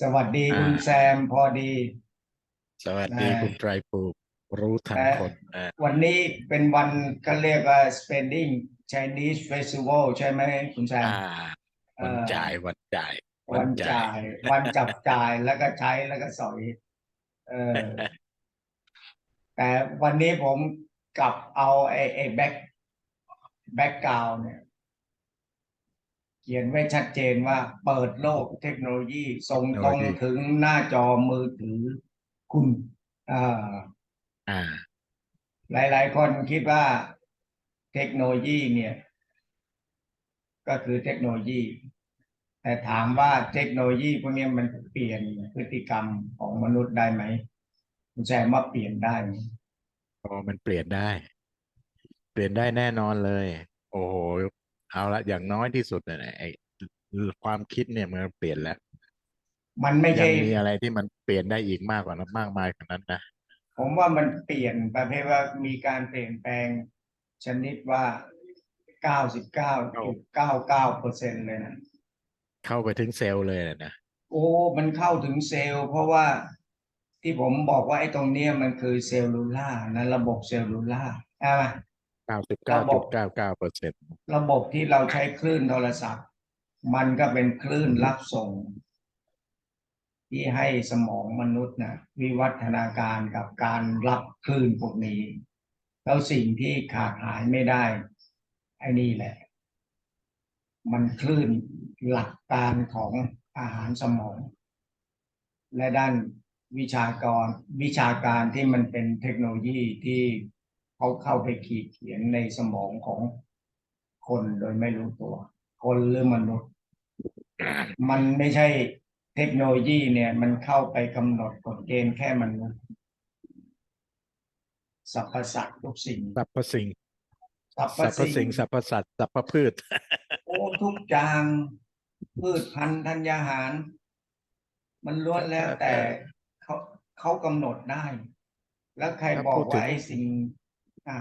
สวัสดีอ่าคุณแซมพอดี สวัสดีอ่าคุณไตรภูมิรู้ทันแต่คนอ่าวันนี้เป็นวันเขาเรียกว่า spending Chinese Festival ใช่ไหมคุณแซมอ่าวันเอ่อจ่ายวันจ่าย วันจ่าย วันจับจ่ายแล้วก็ใช้แล้วก็สอยเออแต่วันนี้ผมกลับเอาไอ้ไอ้แบ็คแบ็คกราวเนี่ยเขียนไว้ชัดเจนว่าเปิดโลกเทคโนโลยีส่งตรงถึงหน้าจอมือถือคุณอ่าอ่าหลาย ๆ คนคิดว่าเทคโนโลยีเนี่ย ก็คือเทคโนโลยี แต่ถามว่าเทคโนโลยีพวกนี้มันเปลี่ยนพฤติกรรมของมนุษย์ได้ไหมคุณแซมว่าเปลี่ยนได้ไหมพอมันเปลี่ยนได้ เปลี่ยนได้แน่นอนเลย โอ้โห เอาละอย่างน้อยที่สุดเนี่ยไอ้ความคิดเนี่ยมันเปลี่ยนแล้ว มันไม่ยัใช่ งมีอะไรที่มันเปลี่ยนได้อีกมากกว่านั้นมากมายกว่านั้นนะผมว่ามันเปลี่ยนประเภทว่ามีการเปลี่ยนแปลงชนิดว่า 99.99เปอร์เซ็นเลยนะ เข้าไปถึงเซลล์เลยนะโอ้ มันเข้าถึงเซลล์ เพราะว่าที่ผมบอกว่าไอ้ตรงเนี้ยมันคือเซลลูล่านะระบบเซลลูล่าใช่ไหมเก้าสิบเก้าจุดเก้าเก้าเปอร์เซ็นต์ระบบที่เราใช้คลื่นโทรศัพท์ มันก็เป็นคลื่นรับส่ง ที่ให้สมองมนุษย์นะวิวัฒนาการกับการรับคลื่นพวกนี้ แล้วสิ่งที่ขาดหายไม่ได้ไอ้นี่แหละ มันคลื่นหลักการของอาหารสมอง และด้านวิชากรวิชาการที่มันเป็นเทคโนโลยีที่ เขาเข้าไปขีดเขียนในสมองของคนโดยไม่รู้ตัว คนหรือมนุษย์ มันไม่ใช่เทคโนโลยีเนี่ย มันเข้าไปกำหนดกฎเกณฑ์แค่มนุษย์สรรพสัตว์ทุกสิ่งสรรพสิ่งสรรพสรรพสิ่งสรรพสัตว์สรรพพืช โอ้ทุกอย่างพืชพันธุ์ธัญญาหาร มันล้วนแล้วแต่เขาเขากำหนดได้ แล้วใครถ้าบอพูกดถึว่างไอ้สิ่ง อะ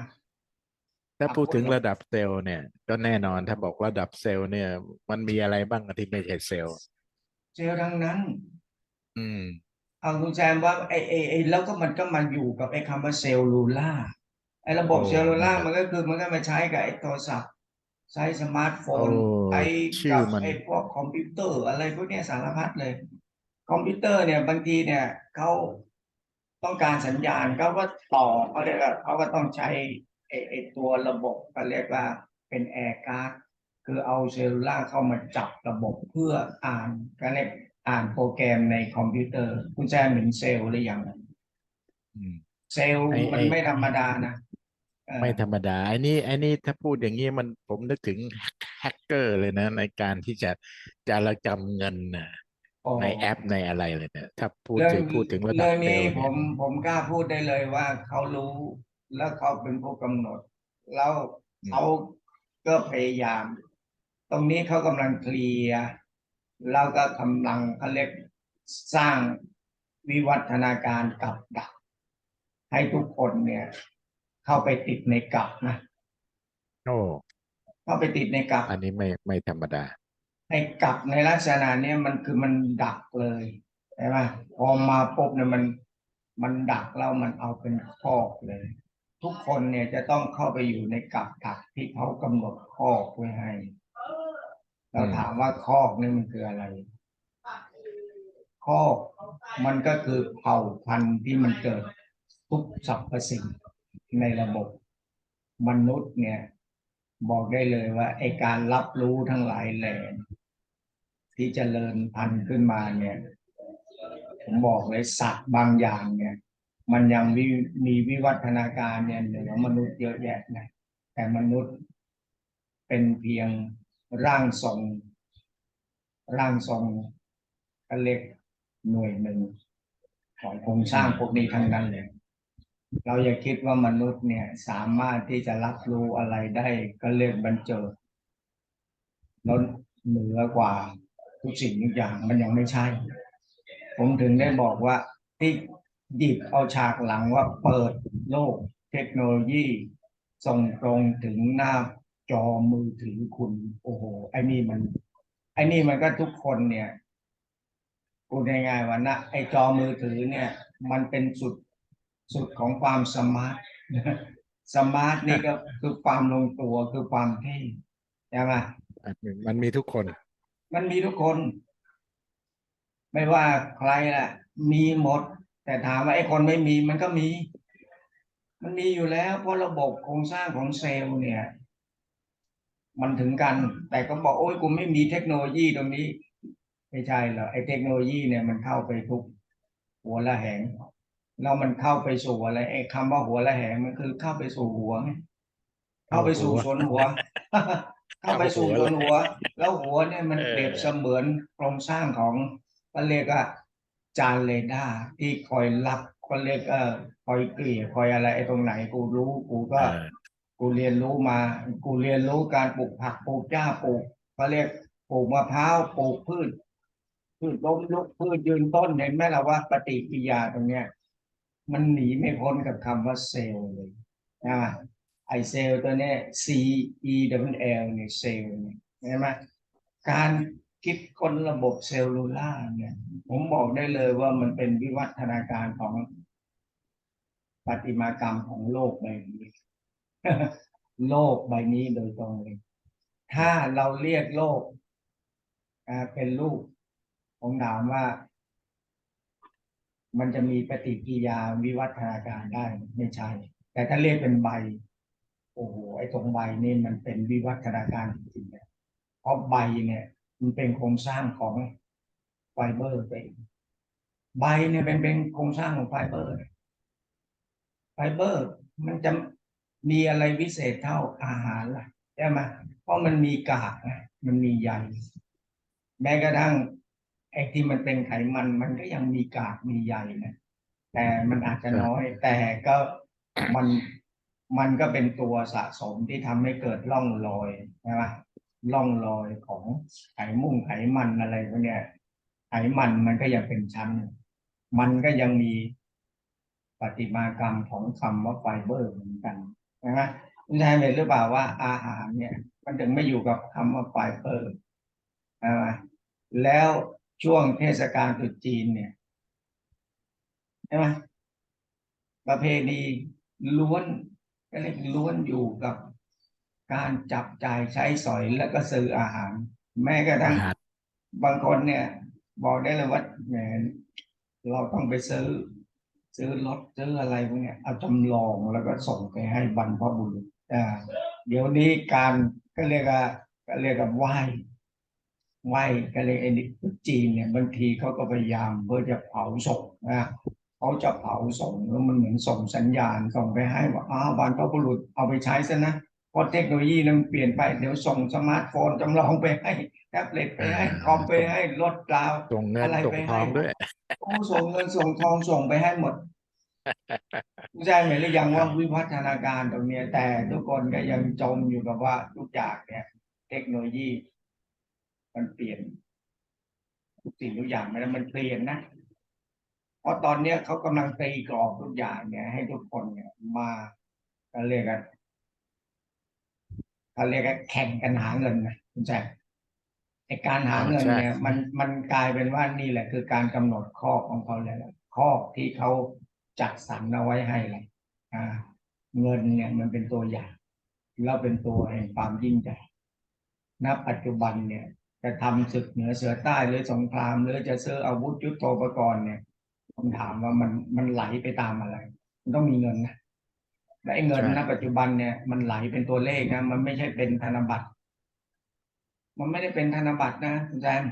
ถ้าอะพูดถึงพูดเลยระดับเซลล์เนี่ย ก็แน่นอนถ้าบอกระดับเซลล์เนี่ย มันมีอะไรบ้างที่ไม่ใช่เซลล์เซลล์ทั้งนั้น อืม เอาคุณแซมว่าไอ้ไอ้ไอ้แล้วก็มันก็มาอยู่กับไอ้คำว่าเซลลูล่าไอ้ระบบโอ้เซลลูล่านั่นแหละมันก็คือมันก็มาใช้กับไอ้โทรศัพท์ใช้สมาร์ทโฟนโอ้ไอ้ชื่อกับมัน ไอ้พวกคอมพิวเตอร์อะไรพวกเนี้ยสารพัดเลย คอมพิวเตอร์เนี่ยบางทีเนี่ยเขา ต้องการสัญญาณเขาก็ต่อเขาเรียกว่าเขาก็ต้องใช้ไอ้ไอ้ตัวระบบเขาเรียกว่าเป็นแอร์การ์ดคือเอาเซลลูล่าเข้ามาจับระบบเพื่ออ่านก็เรียกอ่านโปรแกรมในคอมพิวเตอร์คุณแซมเห็นเซลล์หรือยังอืมเซลล์ไอ้มันไอ้ไม่ธรรมดานะเออไม่ธรรมดาไอ้นี่ไอ้นี่ถ้าพูดอย่างนี้มันผมนึกถึงแฮกเกอร์เลยนะ ในการที่จะจารกรรมเงินน่ะโอ้ ในแอปในอะไรเลยเนี่ยถ้าพูดเรื่ถึงพูดถึงระดับเรื่องเซลนี้ล์ผเนี่ยมผมกล้าพูดได้เลยว่าเขารู้แล้วเขาเป็นผู้กำหนด แล้วเขาก็พยายาม ตรงนี้เขากำลังเคลียร์แล้วก็กำลังเขาเรียกสร้างวิวัฒนาการกับดัก ให้ทุกคนเนี่ย เข้าไปติดในกับนะโอ้เข้าไปติดในกับ อันนี้ไม่ไม่ธรรมดา ไอ้กับในลักษณะเนี้ยมันคือมันดักเลยใช่ไหมพอมาปุ๊บเนี่ยมันมันดักแล้วมันเอาเป็นคอกเลย ทุกคนเนี่ยจะต้องเข้าไปอยู่ในกับดักที่เขากำหนดคอกไว้ให้ เราถามว่าคอกนี่มันคืออะไรคอกมันก็คือเผ่าพันธุ์ที่มันเกิดทุกสรรพสิ่งในระบบมนุษย์เนี่ย บอกได้เลยว่าไอการรับรู้ทั้งหลายแหล่ ที่เจริญพันธุ์ขึ้นมาเนี่ย ผมบอกเลยสัตว์บางอย่างเนี่ย มันยังมีวิวัฒนาการเนี่ยเหนือมนุษย์เยอะแยะนะแต่มนุษย์เป็นเพียงร่างทรง ร่างทรงก็เล็กหน่วยหนึ่งของโครงสร้างพวกนี้ทั้งนั้นเลยเราอย่าคิดว่ามนุษย์เนี่ย สามารถที่จะรับรู้อะไรได้ก็เรียกบันเจิดล้นเหนือกว่า ทุกสิ่งทุกอย่างมันยังไม่ใช่ ผมถึงได้บอกว่าที่หยิบเอาฉากหลังว่าเปิดโลกเทคโนโลยีส่งตรงถึงหน้าจอมือถือคุณ โอ้โหไอ้นี่มันไอ้นี่มันก็ทุกคนเนี่ยพูดง่ายๆว่านะไอจอมือถือเนี่ย มันเป็นสุดสุดของความสมาร์ทสมาร์ทนี่ก็คือความลงตัวคือความเท่ใช่ไหมมันมีทุกคน มันมีทุกคน ไม่ว่าใครล่ะ มีหมด แต่ถามว่าไอ้คนไม่มีมันก็มี มันมีอยู่แล้ว เพราะระบบโครงสร้างของเซลล์เนี่ย มันถึงกัน แต่ก็บอกโอ้ยกูไม่มีเทคโนโลยีตรงนี้ ไม่ใช่หรอกไอ้เทคโนโลยีเนี่ยมันเข้าไปทุกหัวละแหงแล้วมันเข้าไปสู่อะไรไอ้คำว่าหัวละแหงมันคือเข้าไปสู่หัวไงเข้าไปสู่ส่วนหัว เข้าไปสู่ส่วนหัว แล้วหัวเนี่ยมันเออเปรียบเสมือนโครงสร้างของก็เรียกว่าจานเรดาร์ที่คอยรับก็เรียกเออคอยเกลี่ยคอยอะไรไอ้ตรงไหนกูรู้กูก็เออกูเรียนรู้มา กูเรียนรู้การปลูกผักปลูกหญ้าปลูกเขาเรียกปลูกมะพร้าวปลูกพืชพืชล้มลุกพืชยืนต้นเห็นไหมล่ะว่าปฏิกิริยาตรงเนี้ย มันหนีไม่พ้นกับคำว่าเซลล์เลยนะ ไอเซลตัวเนี้ย C E W L เนี่ยเซลเนี่ยเห็นไหมการคิดค้นระบบเซลลูล่าเนี่ย ผมบอกได้เลยว่ามันเป็นวิวัฒนาการของปฏิมากรรมของโลกใบนี้ โลกใบนี้โดยตรงเลย ถ้าเราเรียกโลกเป็นรูปผมถามว่า มันจะมีปฏิกิริยาวิวัฒนาการได้ไม่ใช่ แต่ถ้าเรียกเป็นใบ โอ้โหไอ้ตรงใบนี่มันเป็นวิวัฒนาการจริงๆนะเพราะใบเนี่ย มันเป็นโครงสร้างของไฟเบอร์ไปใบเนี่ยเป็นเป็นโครงสร้างของไฟเบอร์ไฟเบอร์ มันจะมีอะไรวิเศษเท่าอาหารล่ะใช่ไหมเพราะมันมีกากนะมันมีใยแม้กระทั่งไอ้ที่มันเป็นไขมัน มันก็ยังมีกากมีใยนะแต่มันอาจจะน้อย แต่ก็มัน มันก็เป็นตัวสะสมที่ทำให้เกิดร่องรอยใช่ไหมร่องรอยของไขมุ่งไขมันอะไรพวกเนี้ยไขมันมันก็ยังเป็นชั้น มันก็ยังมีปฏิมากรรมของคำว่าไฟเบอร์เหมือนกันนะคุณชายเห็นหรือเปล่าว่าอาหารเนี่ย มันถึงไม่อยู่กับคำว่าไฟเบอร์นะแล้วช่วงเทศกาลตรุษจีนเนี่ยใช่ไหมประเพณีล้วน ก็เรียกล้วนอยู่กับการจับจ่ายใช้สอยแล้วก็ซื้ออาหาร แม้กระทั่งอาหารบางคนเนี่ย บอกได้เลยว่าแหมเราต้องไปซื้อ ซื้อรถซื้ออะไรพวกเนี้ยเอาจำลองแล้วก็ส่งไปให้บรรพบุรุษอ่าเดี๋ยวนี้การก็เรียกว่าก็เรียกว่าไหว้ไหว้ก็เรียกไอ้นี่จีนเนี่ยบางทีเขาก็พยายามเพื่อจะเผาศพนะ เขาจะเผาส่งแล้วมันเหมือนส่งสัญญาณส่งไปให้ว่าอ้าวบรรพบุรุษเอาไปใช้ซะนะเพราะเทคโนโลยีนั้นเปลี่ยนไปเดี๋ยวส่งสมาร์ทโฟนจำลองไปให้แท็บเล็ตไปให้คอมไปให้รถดาวส่งเงินอะไรส่งไปทองให้ด้วย โอ้ส่งเงินส่งทองส่งไปให้หมดผู้ชายเห็นหรือยังว่าวิวัฒนาการตรงเนี้ยแต่ทุกคนก็ยังจมอยู่กับว่าทุกอย่างเนี่ย เทคโนโลยี มันเปลี่ยนทุกสิ่งทุกอย่างมันมันเปลี่ยนนะ เพราะตอนเนี้ยเขากำลังตีกรอบทุกอย่างเนี่ย ให้ทุกคนเนี่ยมาเขาเรียกกันเขาเรียกกันแข่งกันหาเงินนะคุณแจ๊คไอการหาเงินเนี่ย มันมันกลายเป็นว่านี่แหละ คือการกำหนดข้อของเขาเลยละข้อที่เขาจัดสรรเอาไว้ให้เลยอ่า เงินเนี่ยมันเป็นตัวอย่าง แล้วเป็นตัวแห่งความยิ่งใหญ่ณปัจจุบันเนี่ย จะทำศึกเหนือเสือใต้หรือสงคราม หรือจะซื้ออาวุธยุทโธปกรณ์เนี่ย ผมถามว่ามันมันไหลไปตามอะไร มันต้องมีเงินนะและไอ้เงินใช่ณปัจจุบันเนี่ยมันไหลเป็นตัวเลขนะมันไม่ใช่เป็นธนบัตร มันไม่ได้เป็นธนบัตรนะคุณแซม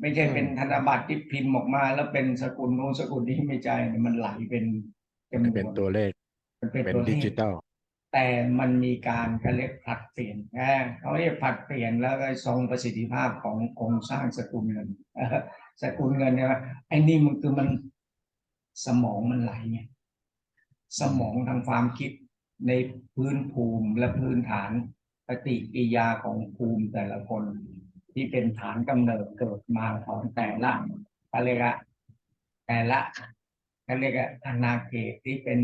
ไม่ใช่เป็นธนบัตรที่พิมพ์ออกมา แล้วเป็นสกุลโน้นสกุลนี้ไม่ใช่มันไหลเป็นจำนวนเป็นตัวเลขมันเป็นเป็นตัวเลดิขจิตอลแต่มันมีการเขาเรียกผลัดเปลี่ยนนะเขาเรียกผลัดเปลี่ยนแล้วก็ทรงประสิทธิภาพของโครงสร้างสกุลเงินเออสกุลเงินเนี่ยว่าไอ้นี่มันคือมัน สมองมันไหลไงสมองทางความคิดในพื้นภูมิและพื้นฐานปฏิกิยาของภูมิแต่ละคน ที่เป็นฐานกำเนิดเกิดมาของแต่ละเขาเรียกว่าแต่ละเขาเรียกว่าอาณาเขตที่เป็น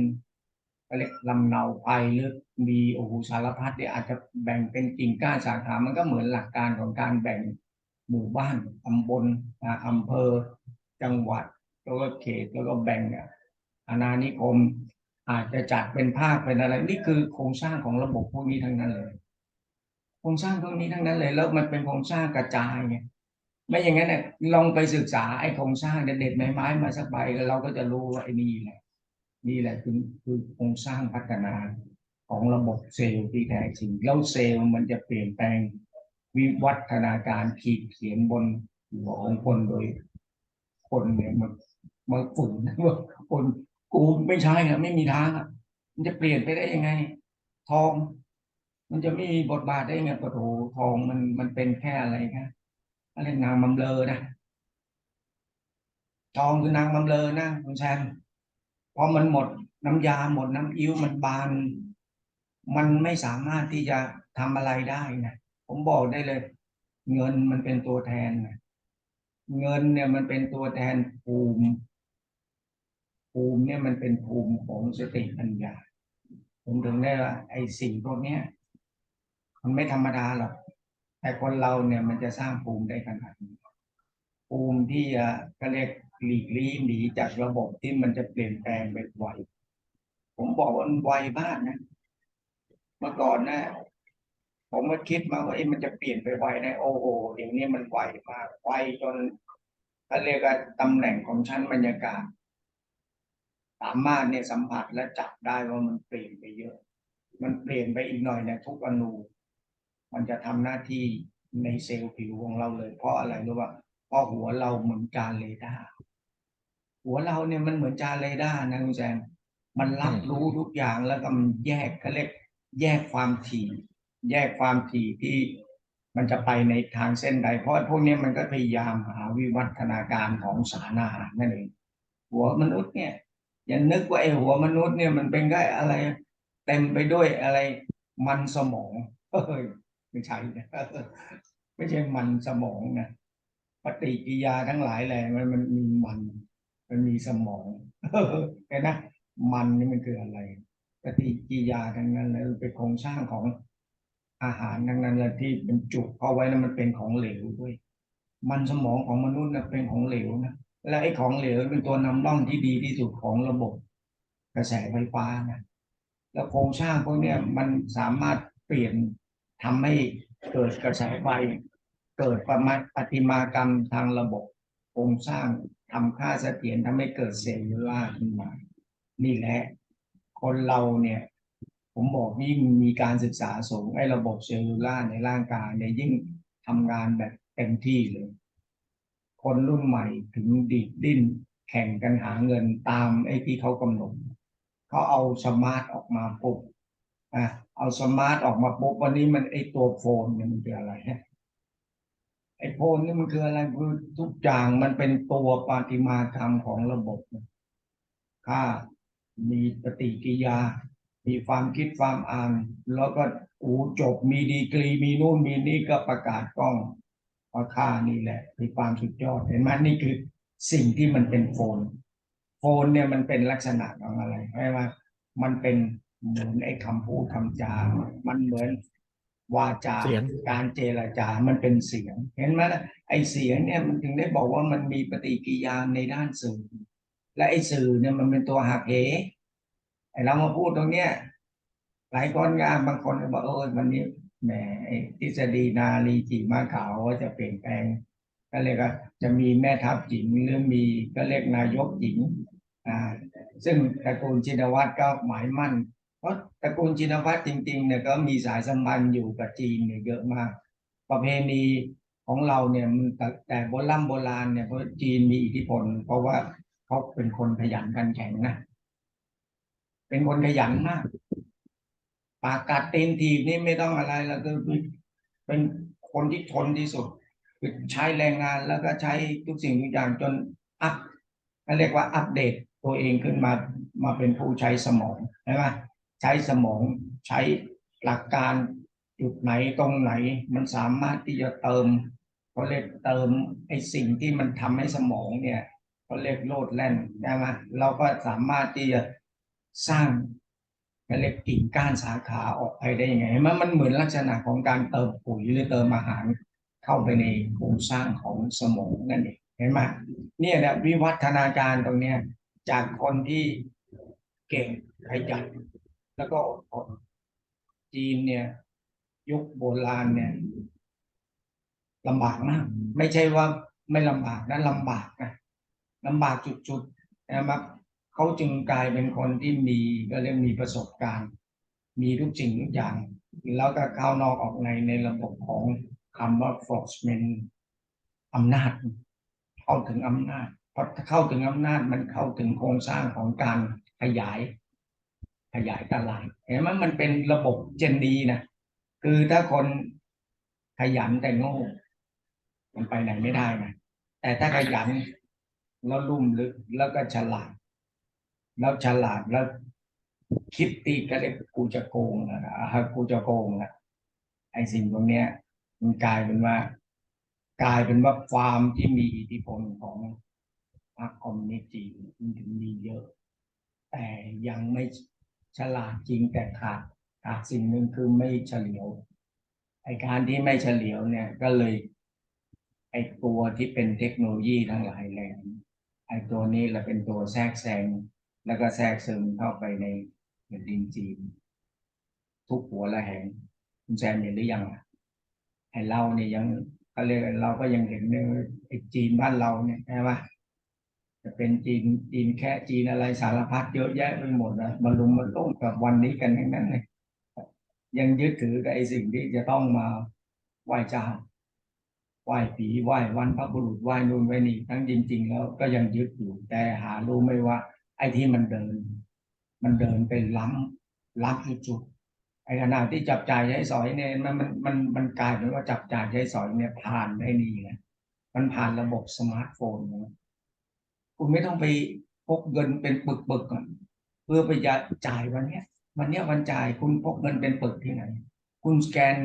เขาเรียกลำเนาไปหรือมีโอ้โหสารพัดที่อาจจะแบ่งเป็นกิ่งก้านสาขา มันก็เหมือนหลักการของการแบ่งหมู่บ้านตำบลอำเภอ จังหวัด แล้วก็เขตแล้วก็แบ่งอะอาณานิคม อาจจะจัดเป็นภาคเป็นอะไร นี่คือโครงสร้างของระบบพวกนี้ทั้งนั้นเลย โครงสร้างพวกนี้ทั้งนั้นเลย แล้วมันเป็นโครงสร้างกระจายไงไม่อย่างนั้นเนี่ยลองไปศึกษาไอ้โครงสร้างเด็ดๆไม้ๆมาสักใบแล้วเราก็จะรู้ว่าไอ้นี่แหละนี่แหละคือคือโครงสร้างพัฒนาของระบบเซลล์ที่แท้จริงแล้วเซลล์มันจะเปลี่ยนแปลงวิวัฒนาการขีดเขียนบนหัวของคนโดยคนเนี่ยมัน มาฝืนว่าคนกูไม่ใช่อะไม่มีทางอะมันจะเปลี่ยนไปได้ยังไง ทอง มันจะไม่มีบทบาทได้ไงปะโถทองมันมันเป็นแค่อะไรครับอะไรนางบำเลอนะทองคือนางบำเลอนะคุณแซมพอมันหมดน้ำยาหมดน้ำอิ้วมันบาน มันไม่สามารถที่จะทำอะไรได้นะผมบอกได้เลย เงินมันเป็นตัวแทนนะเงินเนี่ยมันเป็นตัวแทนภูมิ ภูมิเนี่ยมันเป็นภูมิของสติปัญญา ผมถึงได้ว่าไอ้สิ่งพวกเนี้ยมันไม่ธรรมดาหรอกแต่คนเราเนี่ยมันจะสร้างภูมิได้ขนาดนี้ภูมิที่จะก็เรียกหลีกลี่หนีจากระบบที่มันจะเปลี่ยนแปลงไปไวผมบอกว่ามันไวมากนะเมื่อก่อนนะผมก็คิดมาว่าเอ๊ะมันจะเปลี่ยนไปไวนะโอ้โหเดี๋ยวนี้มันไวมากไวจนเขาเรียกว่าตำแหน่งของชั้นบรรยากาศ สามารถเนี่ยสัมผัสและจับได้ว่ามันเปลี่ยนไปเยอะ มันเปลี่ยนไปอีกหน่อยเนี่ยทุกอนูมันจะทำหน้าที่ในเซลล์ผิวของเราเลย เพราะอะไรรู้ป่ะเพราะหัวเราเหมือนจานเรดาร์หัวเราเนี่ยมันเหมือนจานเรดาร์นะคุณแซมมันรับรู้ทุกอย่างแล้วก็มันแยกเขาเรียกแยกความถี่ แยกความถี่ที่มันจะไปในทางเส้นใด เพราะพวกนี้มันก็พยายามหาวิวัฒนาการของสารอาหารนั่นเองหัวมนุษย์เนี่ย อย่านึกว่าไอ้หัวมนุษย์เนี่ยมันเป็นแค่อะไร เต็มไปด้วยอะไร มันสมองเฮ้ยไม่ใช่นะไม่ใช่มันสมองนะปฏิกิยาทั้งหลายแหละมันมันมีมัน มันมีสมองเห็นนะมันนี่มันคืออะไร ปฏิกิยาทั้งนั้นเลยเป็นโครงสร้างของอาหารทั้งนั้นเลยที่บรรจุกเข้าไว้แล้วมันเป็นของเหลวด้วย มันสมองของมนุษย์นะเป็นของเหลวนะ และไอ้ของเหลวเป็นตัวนำร่องที่ดีที่สุดของระบบกระแสไฟฟ้านะแล้วโครงสร้างพวกนี้มันสามารถเปลี่ยนทำให้เกิดกระแสไฟเกิดประมาณปฏิมากรรมทางระบบโครงสร้างทำค่าเสถียรทำให้เกิดเซลลูล่าร์ขึ้นมา นี่แหละ คนเราเนี่ย ผมบอกยิ่งมีการศึกษาสูงไอ้ระบบเซลลูล่าร์ในร่างกายเนี่ยยิ่งทำงานแบบเต็มที่เลย คนรุ่นใหม่ถึงดีดดิ้น แข่งกันหาเงินตามไอ้ที่เขากำหนดเขาเอาสมาร์ทออกมาปุ๊บอะเอาสมาร์ทออกมาปุ๊บวันนี้มันไอ้ตัวโฟนเนี่ยมันคืออะไรฮะไอ้โฟนนี่มันคืออะไรคือทุกอย่างมันเป็นตัวปฏิมากรรมของระบบค่ามีปฏิกิริยา มีความคิดความอ่าน แล้วก็อูจบมีดีกรีมีนู่นมีนี่ก็ประกาศกล้อง ว่าค่านี่แหละคือความสุดยอดเห็นไหมนี่คือสิ่งที่มันเป็นโฟน โฟนเนี่ยมันเป็นลักษณะของอะไรใช่ไหมมันเป็นเหมือนไอ้คำพูดคำจา มันเหมือนวาจาเสียงการเจรจา มันเป็นเสียง เห็นไหมล่ะไอ้เสียงเนี่ยมันถึงได้บอกว่ามันมีปฏิกิริยาในด้านสื่อ และไอ้สื่อเนี่ยมันเป็นตัวหักเหไอ้เรามาพูดตรงเนี้ยหลายคนงานบางคนก็บอกเออวันนี้ แหมทฤษฎีนาลีจีมาขาวว่าจะเปลี่ยนแปลง ก็เรียกว่าจะมีแม่ทัพหญิงหรือมีก็เรียกนายกหญิงอ่าซึ่งตระกูลชินวัตรก็หมายมั่น เพราะตระกูลชินวัตรจริงๆเนี่ยก็มีสายสัมพันธ์อยู่กับจีนเนี่ยเยอะมาก ประเพณีของเราเนี่ยมันแต่แต่โบราณโบราณเนี่ยเพราะจีนมีอิทธิพล เพราะว่าเขาเป็นคนขยันขันแข็งนะ เป็นคนขยันมาก ปากกัดเต็มทีบนี่ไม่ต้องอะไรแล้วก็เป็นคนที่ทนที่สุดใช้แรงงานแล้วก็ใช้ทุกสิ่งทุกอย่างจนอัพเขาเรียกว่าอัปเดตตัวเองขึ้นมามาเป็นผู้ใช้สมองใช่ไหมใช้สมองใช้หลักการจุดไหนตรงไหน มันสามารถที่จะเติมเขาเรียกเติมไอ้สิ่งที่มันทำให้สมองเนี่ยเขาเรียกโลดแล่นใช่ไหมเราก็สามารถที่จะสร้าง เขาเรียกกิ่งก้านสาขาออกไปได้ยังไงมันมันเหมือนลักษณะของการเติมปุ๋ยหรือเติมอาหารเข้าไปในโครงสร้างของสมองนั่นเองเห็นไหมเนี่ยนะวิวัฒนาการตรงเนี้ยจากคนที่เก่งขยันแล้วก็อดทนจีนเนี่ย ยุคโบราณเนี่ยลำบากมาก ไม่ใช่ว่าไม่ลำบากนะลำบากนะลำบากจุดๆนะครับ เขาจึงกลายเป็นคนที่มีก็เรียกมีประสบการณ์ มีทุกสิ่งทุกอย่าง แล้วก็เข้านอกออกในในระบบของคำว่า forcement อำนาจ เข้าถึงอำนาจพอเข้าถึงอำนาจมันเข้าถึงโครงสร้างของการขยาย ขยายตลาดเห็นไหมมันเป็นระบบเจนดีนะคือถ้าคนขยันแต่โง่มันไปไหนไม่ได้นะแต่ถ้าขยันแล้วลุ่มลึกแล้วก็ฉลาด แล้วฉลาดแล้วคิดตีก็เรียกกูจะโกงนะอ่ากูจะโกงนะไอ้สิ่งตรงเนี้ย มันกลายเป็นว่า กลายเป็นว่าความที่มีอิทธิพลของพรรคคอมมิวนิสต์จีนมันถึงมีเยอะ แต่ยังไม่ฉลาดจริงแต่ขาดขาดสิ่งหนึ่งคือไม่เฉลียวไอการที่ไม่เฉลียวเนี่ยก็เลย ไอตัวที่เป็นเทคโนโลยีทั้งหลายแหล่ไอตัวนี้แหละเป็นตัวแทรกแซง แล้วก็แทรกซึมเข้าไปในแผ่นดินจีน ทุกหัวละแหงคุณแซมเห็นหรือยังอะไอเราเนี่ยยังเขาเรียกอะไรเราก็ยังเห็นเนี่ยไอ้จีนบ้านเราเนี่ยใช่ปะจะเป็นจีนจีนแค่จีนอะไรสารพัดเยอะแยะไปหมดนะมาลุมมาต้มกับวันนี้กันทั้งนั้นเลยยังยึดถือกับไอ้สิ่งที่จะต้องมาไหว้เจ้าไหว้ผีไหว้วันพระบุรุษไหว้นู่นไหว้นี่ทั้งจริง ๆ แล้วก็ยังยึดอยู่แต่หารู้ไหมว่า ไอ้ที่มันเดิน มันเดินเป็นล้ำล้ำจุดไอ้ขนาดที่จับจ่ายใช้สอยเนี่ยมันมันมันมันกลายเป็นว่าจับจ่ายใช้สอยเนี่ยผ่านได้นี่ไงมันผ่านระบบสมาร์ทโฟนนะคุณไม่ต้องไปพกเงินเป็นปึกๆก่อนเพื่อไปจ่ายวันเนี้ย วันเนี้ยวันจ่ายคุณพกเงินเป็นปึกที่ไหน คุณสแกน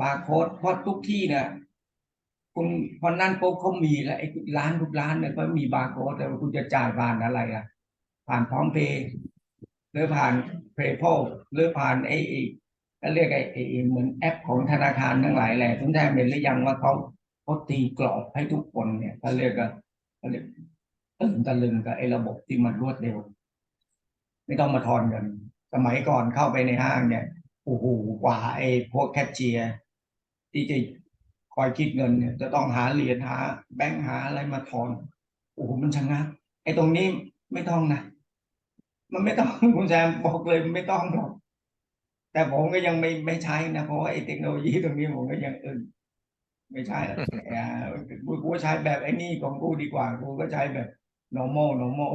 บาร์โค้ดเพราะทุกที่เนี่ยคุณพอนั่นปุ๊บเขามีแล้วไอ้ร้านทุกร้านเนี่ยก็มีบาร์โค้ดแต่ว่าคุณจะจ่ายผ่านอะไรอะ ผ่านพร้อมเพย์หรือผ่านเพย์พลหรือผ่านไอ้อ้ก็เรียกไอ้ไอ้ไอ้เหมือนแอปของธนาคารทั้งหลายแหละทุกท่านเห็นหรือยังว่าเขาเขาตีกรอบให้ทุกคนเนี่ยเขาเรียกกันเขาเรียกตื่นตะลึงกับไอ้ระบบที่มันรวดเร็ว ไม่ต้องมาทอนกัน สมัยก่อนเข้าไปในห้างเนี่ยโอ้โหกว่าไอ้พวกแคชเชียร์ที่จะคอยคิดเงินเนี่ย จะต้องหาเหรียญหา แบงค์หาอะไรมาทอนโอ้โหมันชะงักไอ้ตรงนี้ไม่ต้องนะ มันไม่ต้องคุณแซมบอกเลยไม่ต้องหรอกแต่ผมก็ยังไม่ไม่ใช้นะเพราะว่าไอ้เทคโนโลยีตรงนี้ผมก็ยังเออไม่ใช่หรอกอ่กูกูใช้แบบไอ้นี่ของกูดีกว่ากูก็ใช้แบบ normal normal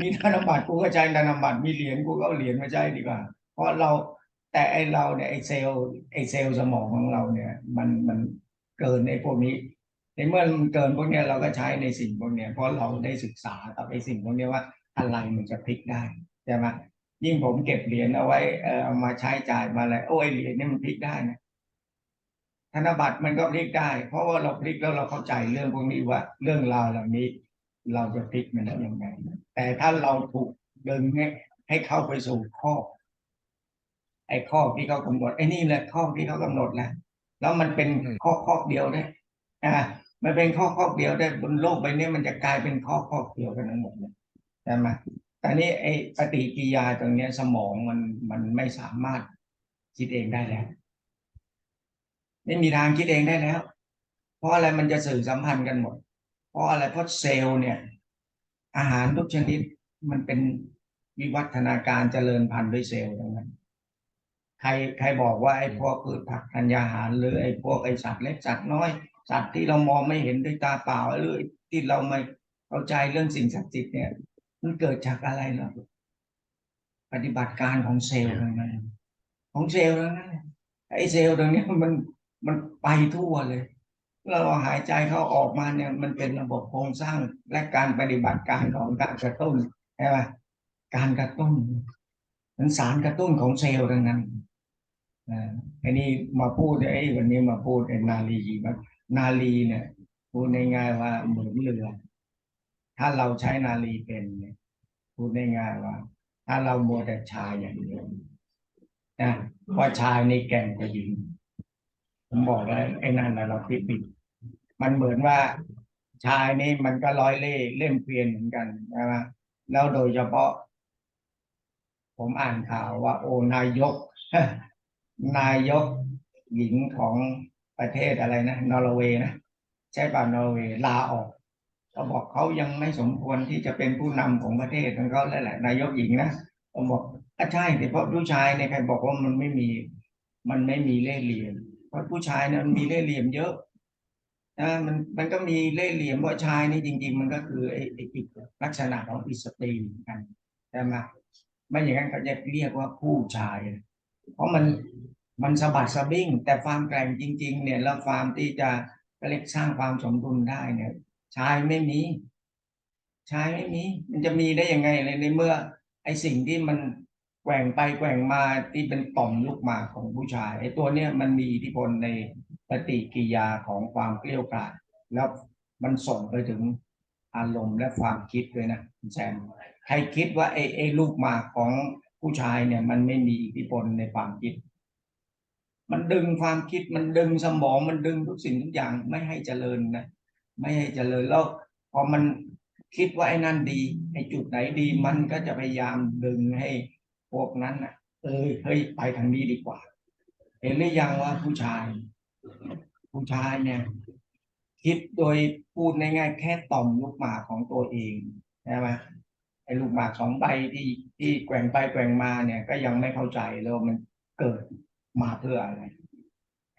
มีธนบัตรกูก็ใช้ธนบัตรมีเหรียญกูก็เอาเหรียญมาใช้ดีกว่า เพราะเราแต่ไอเราเนี่ยไอเซลล์ไอเซลล์สมองของเราเนี่ย มันมันเกินไอพวกนี้ในเมื่อมันเกินพวกเนี้ยเราก็ใช้ในสิ่งพวกเนี้ยเพราะเราได้ศึกษากับไอสิ่งพวกเนี้ยว่า อะไรมันจะพลิกได้ใช่ไหมยิ่งผมเก็บเหรียญเอาไว้เอ่อเอามาใช้จ่ายมาอะไรโอ้ยเหรียญนี่มันพลิกได้นะธนบัตรมันก็พลิกได้ เพราะว่าเราพลิกแล้วเราเข้าใจเรื่องพวกนี้ว่าเรื่องราวเหล่านี้ เราจะพลิกมันได้ยังไงแต่ถ้าเราถูกดึงให้ให้เข้าไปสู่ข้อ ไอ้ข้อที่เขากำหนดไอ้นี่แหละข้อที่เขากำหนดแหละแล้วมันเป็นอืมข้อข้อเดียวได้อ่ามันเป็นข้อข้อเดียวได้บนโลกใบนี้มันจะกลายเป็นข้อข้อเดียวกันทั้งหมดเลยใช่ไหมแต่นี่ไอ้ปฏิกิยาตรงเนี้ยสมองมันมันไม่สามารถคิดเองได้แล้ว ไม่มีทางคิดเองได้แล้ว เพราะอะไรมันจะสื่อสัมพันธ์กันหมด เพราะอะไรเพราะเซลล์เนี่ย อาหารทุกชนิดมันเป็นวิวัฒนาการเจริญพันธุ์ด้วยเซลล์ทั้งนั้นใครใครบอกว่าไอ้พวกพืชผักธัญญาหาร หรือไอ้พวกไอ้สัตว์เล็กสัตว์น้อย สัตว์ที่เรามองไม่เห็นด้วยตาเปล่าหรือที่เราไม่เข้าใจเรื่องสิ่งศักดิ์สิทธิ์เนี่ย มันเกิดจากอะไรล่ะปฏิบัติการของเซลล์ทั้งนั้นของเซลล์ทั้งนั้นไอ้เซลล์ตรงเนี้ยมันมันไปทั่วเลยเราหายใจเข้าออกมาเนี่ยมันเป็นระบบโครงสร้างและการปฏิบัติการของการกระตุ้นใช่ไหมการกระตุ้นมันสารกระตุ้นของเซลล์ทั้งนั้นอ่าไอ้นี่มาพูดไอ้วันนี้มาพูดไอ้นาลีมันนาลีเนี่ยพูดง่ายๆว่าเหมือนเรือ ถ้าเราใช้นาลีเป็นเนี่ยพูดง่ายๆว่า ถ้าเราโมแต่ชายอย่างเดียวนะว่าชายในแก่งกว่าหญิงผมบอกแล้วไอ้นั่นนะเราผิดผิดมันเหมือนว่าชายนี่มันก็ร้อยเล่เล่มเกวียนเหมือนกันใช่ไหมแล้วโดยเฉพาะ ผมอ่านข่าวว่า โอนายก นายกหญิงของประเทศอะไรนะนอร์เวย์นะใช่ป่ะนอร์เวย์ลาออก เขาบอกเขายังไม่สมควรที่จะเป็นผู้นำของประเทศของเขาแล้วแหละนายกหญิงนะผมบอกอะใช่แต่เพราะผู้ชายเนี่ยใครบอกว่ามันไม่มี มันไม่มีเล่ห์เหลี่ยมเพราะผู้ชายเนี่ยมันมีเล่ห์เหลี่ยมเยอะนะมันมันก็มีเล่ห์เหลี่ยมว่าชายนี่จริง ๆ มันก็คือไอ้ไอ้ลักษณะของอิสตรีกันใช่ไหมไม่อย่างนั้นเขาจะเรียกว่าผู้ชาย เพราะมันมันสะบัดสะบิ้งแต่ความแกร่งจริง ๆ เนี่ยแล้วความที่จะเรียกสร้างความสมดุลได้เนี่ย ชายไม่มีชายไม่มี มันจะมีได้ยังไงเลยในเมื่อ ไอสิ่งที่มันแกว่งไปแกว่งมาที่เป็นต่อมลูกหมากของผู้ชาย ไอตัวเนี้ยมันมีอิทธิพลในปฏิกิยาของความเกลี้ยวกล่อมแล้วมันส่งไปถึงอารมณ์และความคิดด้วยนะแซมใครคิดว่าไอไอลูกหมากของผู้ชายเนี่ยมันไม่มีอิทธิพลในความคิด มันดึงความคิดมันดึงสมองมันดึงทุกสิ่งทุกอย่างไม่ให้เจริญนะ ไม่ให้เจริญแล้วพอมันคิดว่าไอ้นั่นดีไอ้จุดไหนดีมันก็จะพยายามดึงให้พวกนั้นนะเอ้ยเฮ้ยไปทางนี้ดีกว่า เห็นหรือยังว่าผู้ชาย ผู้ชายเนี่ย คิดโดยพูดง่ายๆแค่ต่อมลูกหมากของตัวเองใช่ไหมไอ้ลูกหมากสองใบที่ที่แกว่งไปแกว่งมาเนี่ย ก็ยังไม่เข้าใจเลยว่ามันเกิดมาเพื่ออะไร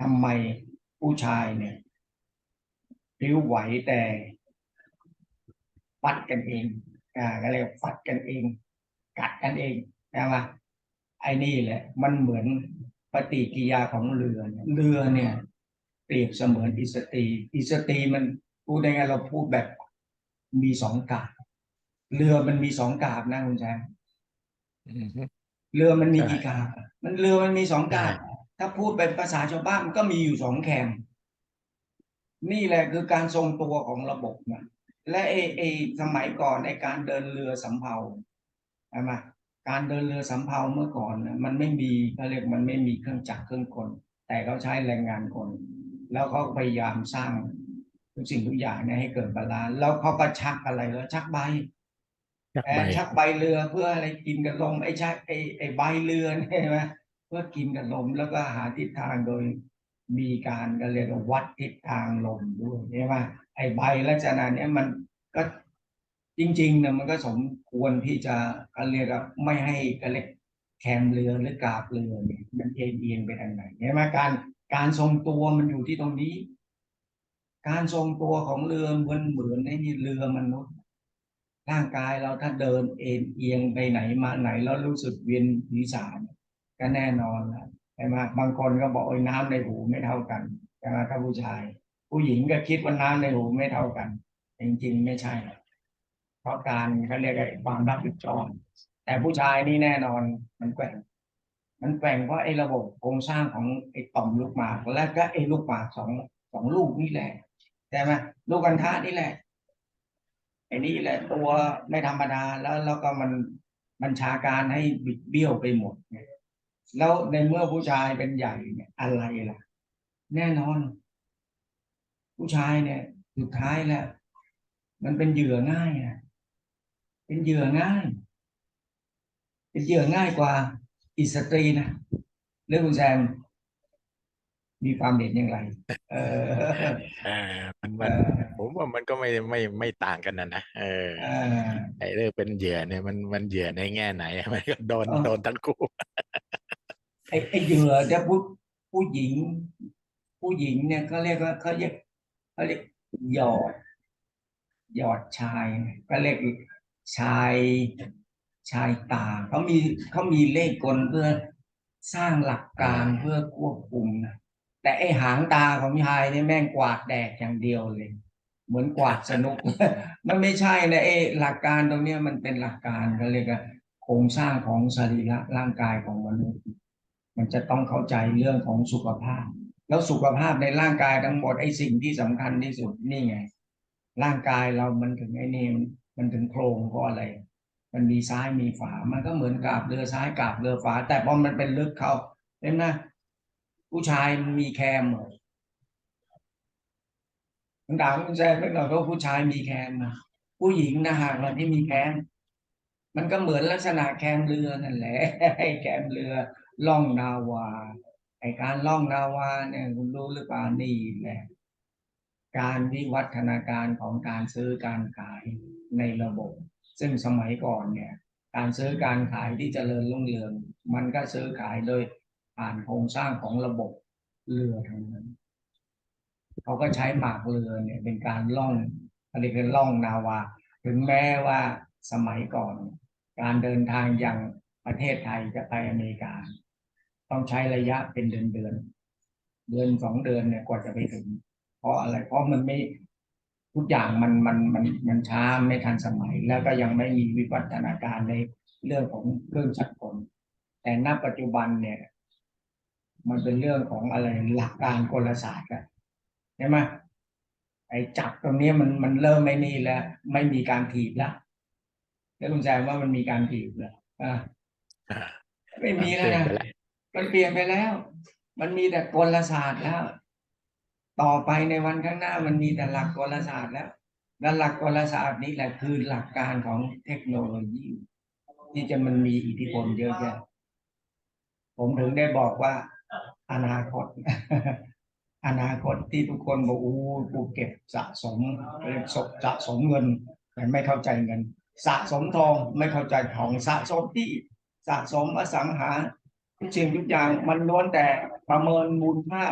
ทำไมผู้ชายเนี่ย ริ้วไหวแต่ฟัดกันเอง อ่าก็เรียกว่าฟัดกันเอง กัดกันเองใช่ไหมไอ้นี่แหละ มันเหมือนปฏิกิริยาของเรือเนี่ยเรือเนี่ย เปรียบเสมือนอิสตรีอิสตรีมันพูดได้ไงเราพูดแบบมีสองกาบเรือมันมีสองกาบนะคุณแจงอืมฮึเรือมันมีใช่กี่กาบอะมันเรือมันมีสองกาบใช่ถ้าพูดเป็นภาษาชาวบ้านมันก็มีอยู่สองแคม นี่แหละคือการทรงตัวของระบบนะและไอไอสมัยก่อนในการเดินเรือสำเภาใช่ไหมการเดินเรือสำเภาเมื่อก่อนนะมันไม่มีเขาเรียกมันไม่มีเครื่องจักรเครื่องกลแต่เขาใช้แรงงานคน แล้วเขาพยายามสร้างทุกสิ่งทุกอย่างเนี่ยให้เกิดบาลานซ์แล้วเขาก็ชักอะไรแล้วชักใบชักเอ่ใบอชักใบเรือเพื่ออะไรกินกับลมไอ้ชักไอ้ไอ้ใบเรือเนี่ยใช่ไหมเพื่อกินกับลมแล้วก็หาทิศทางโดย มีการก็เรียกวัดทิศทางลมด้วยใช่ไหมไอ้ใบลักษณะเนี้ยมันก็จริงๆเนี่ยมันก็สมควรที่จะก็เรียกไม่ให้ก็เรียกแคมเรือหรือกาบเรือเนี่ยมันเอ็นเอียงไปทางไหนใช่ไหมการการทรงตัวมันอยู่ที่ตรงนี้ การทรงตัวของเรือมันเหมือนไอ้นี่เรือมนุษย์ร่างกายเราถ้าเดินเอ็นเอียงไปไหนมาไหนแล้วรู้สึกเวียนศีรษะเนี่ยก็แน่นอนแล้ว ช่ไหมบางคนก็บอกโอ้ยน้ำในหูไม่เท่ากันใช่ไหมถ้าผู้ชาย ผู้หญิงก็คิดว่าน้ำในหูไม่เท่ากัน จริงๆไม่ใช่เพราะการเขาเรียกไอ้ความรับผิดชอบแต่ผู้ชายนี่แน่นอนมันแกว่งมันแกว่งเพราะไอ้ระบบโครงสร้างของไอ้ต่อมลูกหมาก และก็ไอ้ลูกหมากสองสองลูกนี่แหละใช่ไหมลูกกันทะนี่แหละไอ้นี่แหละตัวไม่ธรรมดาแล้วแล้วก็มันบัญชาการให้บิดเบี้ยวไปหมดเนี่ย แล้วในเมื่อผู้ชายเป็นใหญ่เนี่ยอะไรล่ะ แน่นอน ผู้ชายเนี่ยสุดท้ายแล้ว มันเป็นเหยื่อง่ายนะเป็นเหยื่อง่าย เป็นเหยื่อง่ายกว่าอิสตรีนะเรื่องคุณแซมมีความเห็นอย่างไร เออเออมันเอมันอผมว่ามันก็ไม่ไม่ไม่ต่างกันนะนะเออเออไอ้เรื่องเป็นเหยื่อเนี่ยมันมันเหยื่อในแง่ไหนมันก็โดนเออโดนทั้งคู่ ไอ้ไอ้เหยื่อจะผู้ผู้หญิง ผู้หญิงเนี่ยเขาเรียกว่าเขาเรียกเขาเรียกหยอด หยอดชายก็เรียกชายชายตาเขามีเขามีเลขกลเพื่อสร้างหลักการเพื่อควบคุมนะแต่ไอ้หางตาของชายเนี่ยแม่งกวาดแดกอย่างเดียวเลย เหมือนกวาดสนุก มันไม่ใช่นะไอ้หลักการตรงเนี้ยมันเป็นหลักการเขาเรียกว่าโครงสร้างของสรีระร่างกายของมนุษย์ มันจะต้องเข้าใจเรื่องของสุขภาพ แล้วสุขภาพในร่างกายทั้งหมดไอ้สิ่งที่สำคัญที่สุดนี่ไง ร่างกายเรามันถึงไอ้นี่มันมันถึงโครงเพราะอะไร มันมีซ้ายมีฝา มันก็เหมือนกาบเรือซ้ายกาบเรือฝา แต่พอมันเป็นลึกเขาเห็นไหมผู้ชายมันมีแคมเหรอผมถาคุณแซมไปหน่อยว่าผู้ชายมีแคนไหมผู้หญิงนะหากเราที่มีแคนมันก็เหมือนลักษณะแคมเรือนั่นแหละแคมเรือ ล่องนาวาไอการล่องนาวาเนี่ยคุณรู้หรือเปล่านี่แหละการวิวัฒนาการของการซื้อการขายในระบบ ซึ่งสมัยก่อนเนี่ย การซื้อการขายที่เจริญรุ่งเรือง มันก็ซื้อขายโดยผ่านโครงสร้างของระบบเรือทั้งนั้นเขาก็ใช้หมากเรือเนี่ยเป็นการล่องอะไรเป็นล่องนาวา ถึงแม้ว่าสมัยก่อน การเดินทางอย่าง ประเทศไทยจะไปอเมริกา ต้องใช้ระยะเป็นเดือนเดือน เดือนสองเดือนเนี่ยกว่าจะไปถึง เพราะอะไร เพราะมันไม่ทุกอย่างมันมันมันมันช้าไม่ทันสมัย แล้วก็ยังไม่มีวิวัฒนาการในเรื่องของเครื่องจักรกลแต่ณปัจจุบันเนี่ย มันเป็นเรื่องของอะไรหลักการกลศาสตร์อะใช่ไหมไอ้จักรตรงนี้มันมันเริ่มไม่นี่แล้ว ไม่มีการถีบแล้วแล้วคุณแซมว่ามันมีการถีบแล้วอะอ่า ไม่มีเปแล้วลี่ยนนะไปแล้วมันเปลี่ยนไปแล้ว มันมีแต่กลศาสตร์แล้ว ต่อไปในวันข้างหน้ามันมีแต่หลักกลศาสตร์แล้วและหลักกลศาสตร์นี้แหละคือหลักการของเทคโนโลยี ที่จะมันมีอิทธิพลเยอะแยะผมถึงได้บอกว่า อนาคต อนาคตที่ทุกคนบอกอู้กูเก็บสะสมเก็บสะสะสมเงิน แต่ไม่เข้าใจเงิน สะสมทองไม่เข้าใจทองสะสมที่ สะสมอสังหาทุกสิ่งทุกอย่างมันล้วนแต่ประเมินมูลค่า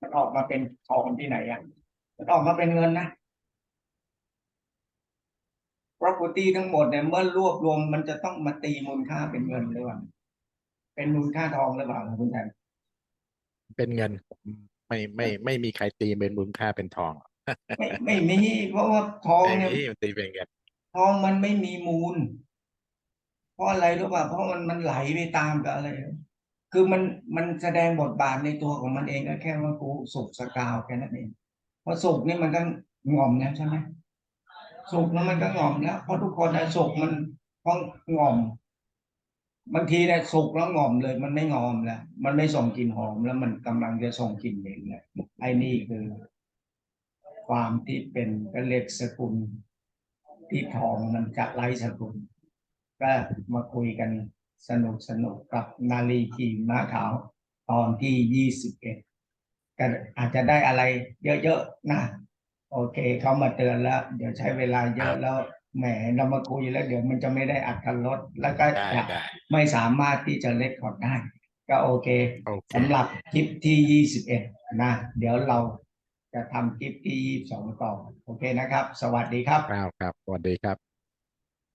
มันออกมาเป็นทองที่ไหนอะมันออกมาเป็นเงินนะ property ทั้งหมดเนี่ยเมื่อรวบรวมมันจะต้องมาตีมูลค่าเป็นเงินหรือเปล่าเป็นมูลค่าทองหรือเปล่าคุณแทนเป็นเงินไม่ไม่ไม่มีใครตีเป็นมูลค่าเป็นทอง ไม่ไม่มีเพราะว่าทองไม่เนี่ยมีมันตีเป็นเงินทองมันไม่มีมูล เพราะอะไรรู้ป่ะเพราะมันมันไหลไปตามกับอะไร คือมันมันแสดงบทบาทในตัวของมันเองก็แค่ว่ากูสุกสกาวแค่นั้นเองเพราะสุกนี่มันก็งอมแล้วใช่ไหมสุกแล้วมันก็งอมแล้วเพราะทุกคนนะสุกมันเพราะงอมบางทีเนี่ยสุกแล้วงอมเลย มันไม่งอมแล้ว มันไม่ส่งกลิ่นหอมแล้วมันกำลังจะส่งกลิ่นเหม็นเลยไอ้นี่คือ ความที่เป็นก็เรียกสกุลที่ทองมันจะไร้สกุล ก็มาคุยกันสนุกสนุกกับนาลีขีม้าขาว ตอนที่ยี่สิบเอ็ดก็อาจจะได้อะไรเยอะๆนะ โอเคเขามาเตือนแล้ว เดี๋ยวใช้เวลาเยอะแล้วแหมเรามาคุยแล้วเดี๋ยวมันจะไม่ได้อัดกันลดแล้วก็ได้จะได้ไม่สามารถที่จะเล็กขอดได้ ก็โอเคโอเคสำหรับคลิปที่ยี่สิบเอ็ดนะ เดี๋ยวเราจะทำคลิปที่ยี่สิบสองต่อ โอเคนะครับ สวัสดีครับครับครับ สวัสดีครับ